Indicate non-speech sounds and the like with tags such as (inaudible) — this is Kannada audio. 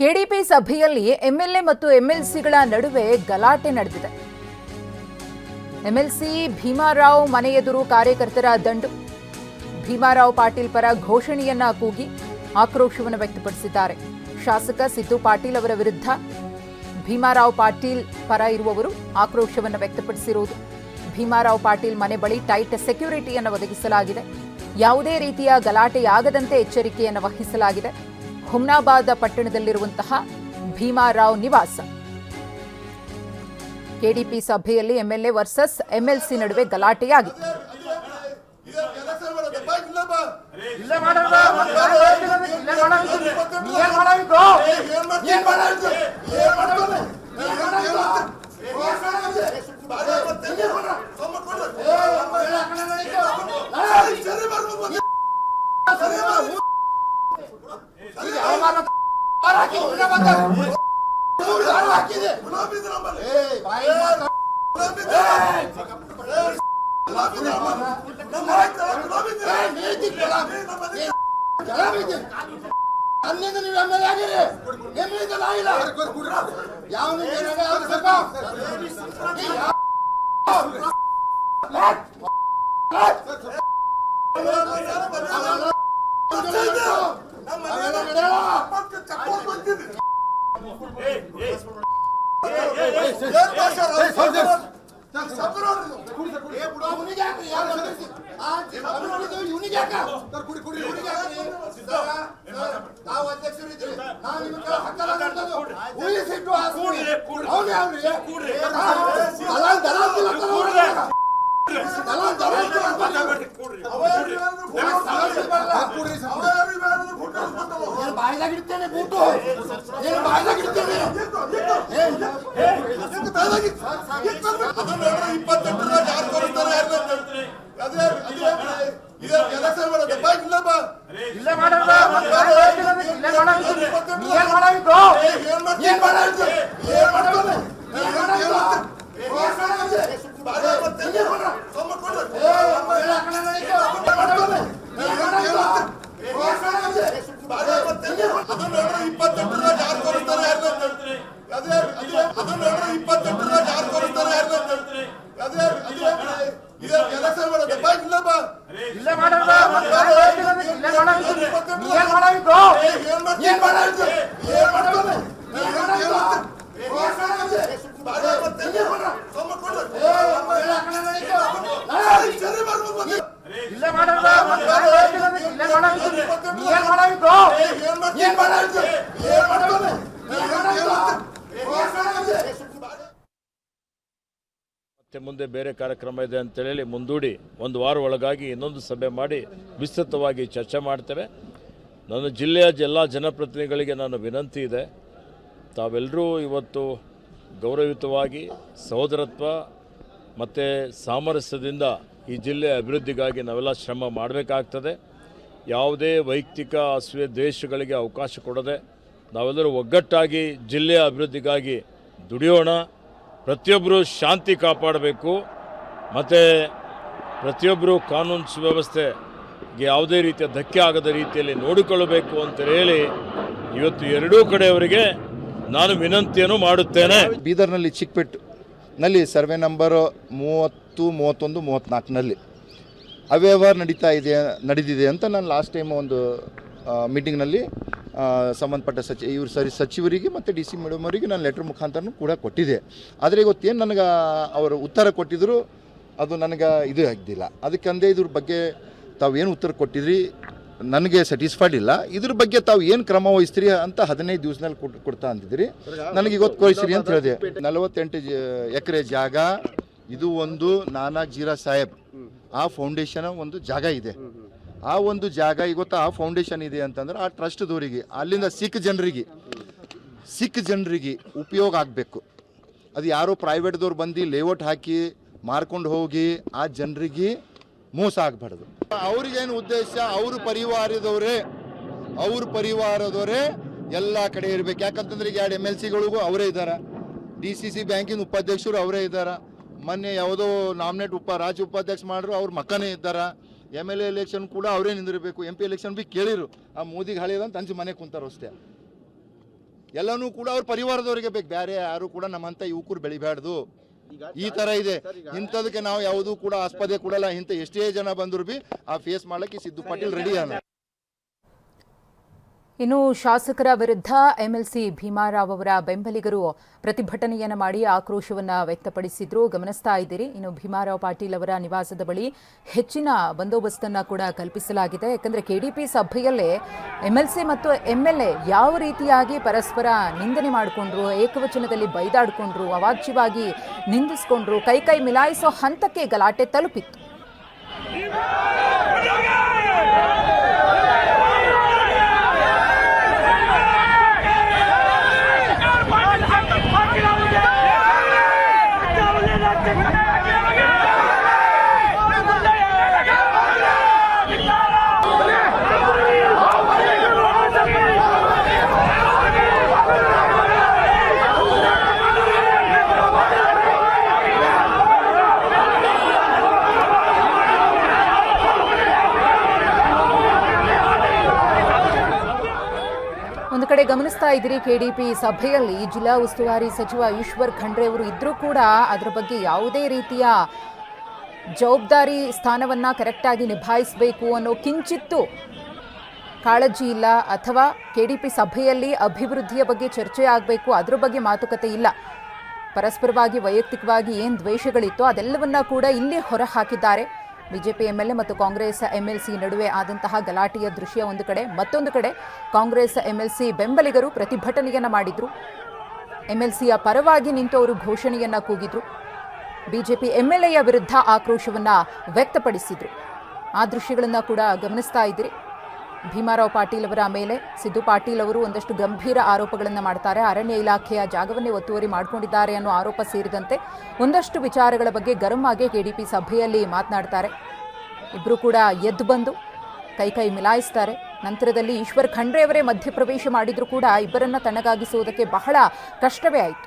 ಕೆಡಿಪಿ ಸಭೆಯಲ್ಲಿ ಎಂಎಲ್ಎ ಮತ್ತು ಎಂಎಲ್ಸಿಗಳ ನಡುವೆ ಗಲಾಟೆ ನಡೆದಿದೆ. ಎಂಎಲ್ಸಿ ಭೀಮಾರಾವ್ ಮನೆ ಕಾರ್ಯಕರ್ತರ ದಂಡು. ಭೀಮಾರಾವ್ ಪಾಟೀಲ್ ಪರ ಘೋಷಣೆಯನ್ನ ಕೂಗಿ ಆಕ್ರೋಶವನ್ನು ವ್ಯಕ್ತಪಡಿಸಿದ್ದಾರೆ. ಶಾಸಕ ಸಿದ್ದು ಪಾಟೀಲ್ ಅವರ ವಿರುದ್ಧ ಭೀಮಾರಾವ್ ಪಾಟೀಲ್ ಪರ ಇರುವವರು ಆಕ್ರೋಶವನ್ನು ವ್ಯಕ್ತಪಡಿಸಿರುವುದು. ಭೀಮಾರಾವ್ ಪಾಟೀಲ್ ಮನೆ ಬಳಿ ಟೈಟ್ ಸೆಕ್ಯೂರಿಟಿಯನ್ನು ಒದಗಿಸಲಾಗಿದೆ. ಯಾವುದೇ ರೀತಿಯ ಗಲಾಟೆಯಾಗದಂತೆ ಎಚ್ಚರಿಕೆಯನ್ನು ವಹಿಸಲಾಗಿದೆ. ಹುಮ್ನಾಬಾದ್ ಪಟ್ಟಣದಲ್ಲಿರುವಂತಹ ಭೀಮಾರಾವ್ ನಿವಾಸ ಕೆಡಿಪಿ ಸಭೆಯಲ್ಲಿ ಎಂಎಲ್ಎ ವರ್ಸಸ್ ಎಂಎಲ್ಸಿ ನಡುವೆ ಗಲಾಟೆಯಾಗಿದೆ 나가. 우리 나를 아끼네. 문화민들란 말이야. 에이, 마이 문화민들. 에이, 문화민들 한 말. 나 말했잖아. 문화민들. 에이, 메이틱 문화민들. 문화민들. 안내들이 몇 명이 아니래. 내 메이들 아니라. 야옹이 내가 안 될까? 이 야. 렛. 렛. 안 말해. 안 말해. 안 말해. ನಾವು ಅಧ್ಯಕ್ಷರು ಇದ್ದೀವಿ ನಾವು ನಿಮ್ಗೆ ಹಕ್ಕಲ್ಲ ಅನ್ನೋದು ಊಹಿಸಿಟ್ಟು ಅವ್ನು ಯಾವ್ರಿ ದಲಾಲ್ ದಲಾಲ್ ತಿಲಕ ದಲಾಲ್ ದಲಾಲ್ ಏನು ಬಾಯಿದಾಗ ಇಡ್ತೇನೆ ಬೂಟು ಏನು ಬಾಯಿದಾಗ ಇಡ್ತೇನೆ ಇಪ್ಪತ್ತೆಂಟರ ಯಾರು ತೋರಿಸ್ತಾರೆ ಯಾರು ಅದೇ ಇದೇ ಎಲೆಕ್ಷನ್ ಮಾಡೋದಪ್ಪ ಇಲ್ಲಪ್ಪ ಇಲ್ಲೇ ಮಾಡೋದು ಇಲ್ಲೇ ಮಾಡೋದು ನೀ ಏನ್ ಮಾಡೋದು ಏನ್ ಮಾಡ್ತೀನಿ ಏನ್ ಮಾಡೋದು Come (laughs) ಮುಂದೆ ಬೇರೆ ಕಾರ್ಯಕ್ರಮ ಇದೆ ಅಂತೇಳಿ ಮುಂದೂಡಿ ಒಂದು ವಾರ ಒಳಗಾಗಿ ಇನ್ನೊಂದು ಸಭೆ ಮಾಡಿ ವಿಸ್ತೃತವಾಗಿ ಚರ್ಚೆ ಮಾಡ್ತೇವೆ. ನನ್ನ ಜಿಲ್ಲೆಯ ಎಲ್ಲ ಜನಪ್ರತಿನಿಧಿಗಳಿಗೆ ನಾನು ವಿನಂತಿ ಇದೆ. ತಾವೆಲ್ಲರೂ ಇವತ್ತು ಗೌರವಯುತವಾಗಿ, ಸಹೋದರತ್ವ ಮತ್ತು ಸಾಮರಸ್ಯದಿಂದ ಈ ಜಿಲ್ಲೆಯ ಅಭಿವೃದ್ಧಿಗಾಗಿ ನಾವೆಲ್ಲ ಶ್ರಮ ಮಾಡಬೇಕಾಗ್ತದೆ. ಯಾವುದೇ ವೈಯಕ್ತಿಕ ಅಸ್ವೇ ದ್ವೇಷಗಳಿಗೆ ಅವಕಾಶ ಕೊಡದೆ ನಾವೆಲ್ಲರೂ ಒಗ್ಗಟ್ಟಾಗಿ ಜಿಲ್ಲೆಯ ಅಭಿವೃದ್ಧಿಗಾಗಿ ದುಡಿಯೋಣ. ಪ್ರತಿಯೊಬ್ಬರು ಶಾಂತಿ ಕಾಪಾಡಬೇಕು. ಮತ್ತು ಪ್ರತಿಯೊಬ್ಬರು ಕಾನೂನು ಸುವ್ಯವಸ್ಥೆಗೆ ಯಾವುದೇ ರೀತಿಯ ಧಕ್ಕೆ ಆಗದ ರೀತಿಯಲ್ಲಿ ನೋಡಿಕೊಳ್ಳಬೇಕು ಅಂತ ಹೇಳಿ ಇವತ್ತು ಎರಡೂ ಕಡೆಯವರಿಗೆ ನಾನು ವಿನಂತಿಯನ್ನು ಮಾಡುತ್ತೇನೆ. ಬೀದರ್ನಲ್ಲಿ ಚಿಕ್ಕಪೆಟ್ಟು ನಲ್ಲಿ ಸರ್ವೆ ನಂಬರ್ ಮೂವತ್ತು, ಮೂವತ್ತೊಂದು ಮೂವತ್ತ್ನಾಲ್ಕನಲ್ಲಿ ಅವ್ಯವಹಾರ ನಡೀತಾ ಇದೆ, ನಡೆದಿದೆ ಅಂತ ನಾನು ಲಾಸ್ಟ್ ಟೈಮ್ ಒಂದು ಮೀಟಿಂಗ್ನಲ್ಲಿ ಸಂಬಂಧಪಟ್ಟ ಸಚಿ, ಇವರು ಸರಿ, ಸಚಿವರಿಗೆ ಮತ್ತು ಡಿ ಸಿ ಮೇಡಮ್ ಅವರಿಗೆ ನಾನು ಲೆಟ್ರ್ ಮುಖಾಂತರನೂ ಕೂಡ ಕೊಟ್ಟಿದ್ದೆ. ಆದರೆ ಇವತ್ತೇನು ನನಗೆ ಅವರು ಉತ್ತರ ಕೊಟ್ಟಿದ್ರು, ಅದು ನನಗೆ ಇದು ಆಗಿದ್ದಿಲ್ಲ ಅದಕ್ಕಂದೇ ಇದ್ರ ಬಗ್ಗೆ ತಾವು ಏನು ಉತ್ತರ ಕೊಟ್ಟಿದ್ರಿ, ನನಗೆ ಸ್ಯಾಟಿಸ್ಫೈಡ್ ಇಲ್ಲ. ಇದ್ರ ಬಗ್ಗೆ ತಾವು ಏನು ಕ್ರಮ ವಹಿಸ್ತೀರಿ ಅಂತ ಹದಿನೈದು ದಿವಸದಲ್ಲಿ ಕೊಟ್ಟು ಕೊಡ್ತಾ ಅಂತಿದ್ರಿ ನನಗೆ ಇವತ್ತು ಕೊಡಿಸಿರಿ ಅಂತ ಹೇಳಿದೆ. ನಲವತ್ತೆಂಟು ಎಕರೆ ಜಾಗ, ಇದು ಒಂದು ನಾನಾ ಜೀರಾ ಸಾಹೇಬ್. ಆ ಫೌಂಡೇಶನ್ ಒಂದು ಜಾಗ ಇದೆ. ಆ ಒಂದು ಜಾಗ ಇವತ್ತು ಆ ಫೌಂಡೇಶನ್ ಇದೆ ಅಂತಂದ್ರೆ ಆ ಟ್ರಸ್ಟ್ದವರಿಗೆ ಅಲ್ಲಿಂದ ಸಿಖ್ ಜನರಿಗೆ ಸಿಖ್ ಜನರಿಗೆ ಉಪಯೋಗ ಆಗಬೇಕು. ಅದು ಯಾರೋ ಪ್ರೈವೇಟ್ದವ್ರು ಬಂದು ಲೇಔಟ್ ಹಾಕಿ ಮಾರ್ಕೊಂಡು ಹೋಗಿ ಆ ಜನರಿಗೆ ಮೋಸ ಆಗಬಾರ್ದು. ಅವ್ರಿಗೇನು ಉದ್ದೇಶ? ಅವ್ರ ಪರಿವಾರದವರೇ. ಅವ್ರ ಪರಿವಾರದವರೇ ಎಲ್ಲ ಕಡೆ ಇರಬೇಕು. ಯಾಕಂತಂದ್ರೆ ಈಗ ಎರಡು ಎಂ ಎಲ್ ಸಿಗಳಿಗೂ ಅವರೇ ಇದ್ದಾರೆ. ಡಿ ಸಿ ಸಿ ಬ್ಯಾಂಕಿನ ಉಪಾಧ್ಯಕ್ಷರು ಅವರೇ ಇದ್ದಾರೆ. ಮೊನ್ನೆ ಯಾವುದೋ ನಾಮಿನೇಟ್ ಉಪ, ರಾಜ್ಯ ಉಪಾಧ್ಯಕ್ಷ ಮಾಡ್ರು ಅವ್ರ ಮಕ್ಕನೇ ಇದ್ದಾರೆ. ಎಂ ಎಲ್ ಎ ಎಲೆಕ್ಷನ್ ಕೂಡ ಅವರೇ ನಿಂದಿರಬೇಕು ಎಂ ಪಿ ಎಲೆಕ್ಷನ್ ಬಿ ಕೇಳಿರು. ಆ ಮೋದಿಗೆ ಹಳೆಯದಂತ ಅಂಚು ಮನೆ ಕುಂತಾರ ಅಷ್ಟೇ. ಎಲ್ಲನೂ ಕೂಡ ಅವ್ರ ಪರಿವಾರದವರಿಗೆ ಬೇಕು. ಬೇರೆ ಯಾರು ಕೂಡ ನಮ್ಮಂತ ಯುವಕರು ಬೆಳಿಬಾರ್ದು ಈ ತರ ಇದೆ. ಇಂಥದಕ್ಕೆ ನಾವು ಯಾವುದೂ ಕೂಡ ಆಸ್ಪದೆ ಕೊಡಲ್ಲ. ಇಂಥ ಎಷ್ಟೇ ಜನ ಬಂದ್ರು ಬಿ ಆ ಫೇಸ್ ಮಾಡಕ್ಕೆ ಸಿದ್ದು ಪಾಟೀಲ್ ರೆಡಿ ಅನ್ನ ಇನ್ನು ಶಾಸಕರ ವಿರುದ್ಧ ಎಂಎಲ್ಸಿ ಭೀಮಾರಾವ್ ಅವರ ಬೆಂಬಲಿಗರು ಪ್ರತಿಭಟನೆಯನ್ನು ಮಾಡಿ ಆಕ್ರೋಶವನ್ನು ವ್ಯಕ್ತಪಡಿಸಿದ್ರು. ಗಮನಿಸ್ತಾ ಇದ್ದೀರಿ. ಇನ್ನು ಭೀಮಾರಾವ್ ಪಾಟೀಲ್ ಅವರ ನಿವಾಸದ ಬಳಿ ಹೆಚ್ಚಿನ ಬಂದೋಬಸ್ತನ್ನು ಕೂಡ ಕಲ್ಪಿಸಲಾಗಿದೆ. ಯಾಕಂದರೆ ಕೆಡಿಪಿ ಸಭೆಯಲ್ಲೇ ಎಂಎಲ್ಸಿ ಮತ್ತು ಎಂಎಲ್ಎ ಯಾವ ರೀತಿಯಾಗಿ ಪರಸ್ಪರ ನಿಂದನೆ ಮಾಡಿಕೊಂಡ್ರು, ಏಕವಚನದಲ್ಲಿ ಬೈದಾಡಿಕೊಂಡ್ರು, ಅವಾಚ್ಯವಾಗಿ ನಿಂದಿಸ್ಕೊಂಡ್ರು, ಕೈ ಕೈ ಮಿಲಾಯಿಸೋ ಹಂತಕ್ಕೆ ಗಲಾಟೆ ತಲುಪಿತ್ತು. ಕಡೆ ಗಮನಿಸ್ತಾ ಇದ್ದೀರಿ ಕೆಡಿಪಿ ಸಭೆಯಲ್ಲಿ. ಜಿಲ್ಲಾ ಉಸ್ತುವಾರಿ ಸಚಿವ ಈಶ್ವರ್ ಖಂಡ್ರೆ ಅವರು ಇದ್ರೂ ಕೂಡ ಅದರ ಬಗ್ಗೆ ಯಾವುದೇ ರೀತಿಯ ಜವಾಬ್ದಾರಿ ಸ್ಥಾನವನ್ನ ಕರೆಕ್ಟಾಗಿ ನಿಭಾಯಿಸಬೇಕು ಅನ್ನೋ ಕಿಂಚಿತ್ತು ಕಾಳಜಿ ಇಲ್ಲ ಅಥವಾ ಕೆಡಿಪಿ ಸಭೆಯಲ್ಲಿ ಅಭಿವೃದ್ಧಿಯ ಬಗ್ಗೆ ಚರ್ಚೆ ಆಗಬೇಕು, ಅದ್ರ ಬಗ್ಗೆ ಮಾತುಕತೆ ಇಲ್ಲ. ಪರಸ್ಪರವಾಗಿ ವೈಯಕ್ತಿಕವಾಗಿ ಏನು ದ್ವೇಷಗಳಿತ್ತೋ ಅದೆಲ್ಲವನ್ನ ಕೂಡ ಇಲ್ಲಿ ಹೊರಹಾಕಿದ್ದಾರೆ. ಬಿಜೆಪಿ ಎಂಎಲ್ಎ ಮತ್ತು ಕಾಂಗ್ರೆಸ್ ಎಂಎಲ್ಸಿ ನಡುವೆ ಆದಂತಹ ಗಲಾಟೆಯ ದೃಶ್ಯ ಒಂದು ಕಡೆ, ಮತ್ತೊಂದು ಕಡೆ ಕಾಂಗ್ರೆಸ್ ಎಂಎಲ್ಸಿ ಬೆಂಬಲಿಗರು ಪ್ರತಿಭಟನೆಯನ್ನ ಮಾಡಿದ್ರು. ಎಂಎಲ್ಸಿಯ ಪರವಾಗಿ ನಿಂತು ಅವರು ಘೋಷಣೆಯನ್ನ ಕೂಗಿದ್ರು. ಬಿಜೆಪಿ ಎಂಎಲ್ಎಯ ವಿರುದ್ಧ ಆಕ್ರೋಶವನ್ನ ವ್ಯಕ್ತಪಡಿಸಿದ್ರು. ಆ ದೃಶ್ಯಗಳನ್ನ ಕೂಡ ಗಮನಿಸ್ತಾ ಇದ್ದೀರಿ. ಭೀಮಾರಾವ್ ಪಾಟೀಲ್ ಅವರ ಮೇಲೆ ಸಿದ್ದು ಪಾಟೀಲ್ ಅವರು ಒಂದಷ್ಟು ಗಂಭೀರ ಆರೋಪಗಳನ್ನು ಮಾಡ್ತಾರೆ. ಅರಣ್ಯ ಇಲಾಖೆಯ ಜಾಗವನ್ನೇ ಒತ್ತುವರಿ ಮಾಡಿಕೊಂಡಿದ್ದಾರೆ ಅನ್ನೋ ಆರೋಪ ಸೇರಿದಂತೆ ಒಂದಷ್ಟು ವಿಚಾರಗಳ ಬಗ್ಗೆ ಗರಂ ಆಗಿ ಪಿ ಸಭೆಯಲ್ಲಿ ಮಾತನಾಡ್ತಾರೆ. ಇಬ್ಬರು ಕೂಡ ಎದ್ದು ಬಂದು ಕೈ ಕೈ ಮಿಲಾಯಿಸ್ತಾರೆ. ನಂತರದಲ್ಲಿ ಈಶ್ವರ್ ಖಂಡ್ರೆಯವರೇ ಮಧ್ಯಪ್ರವೇಶ ಮಾಡಿದರೂ ಕೂಡ ಇಬ್ಬರನ್ನ ತಣ್ಣಗಾಗಿಸುವುದಕ್ಕೆ ಬಹಳ ಕಷ್ಟವೇ ಆಯಿತು.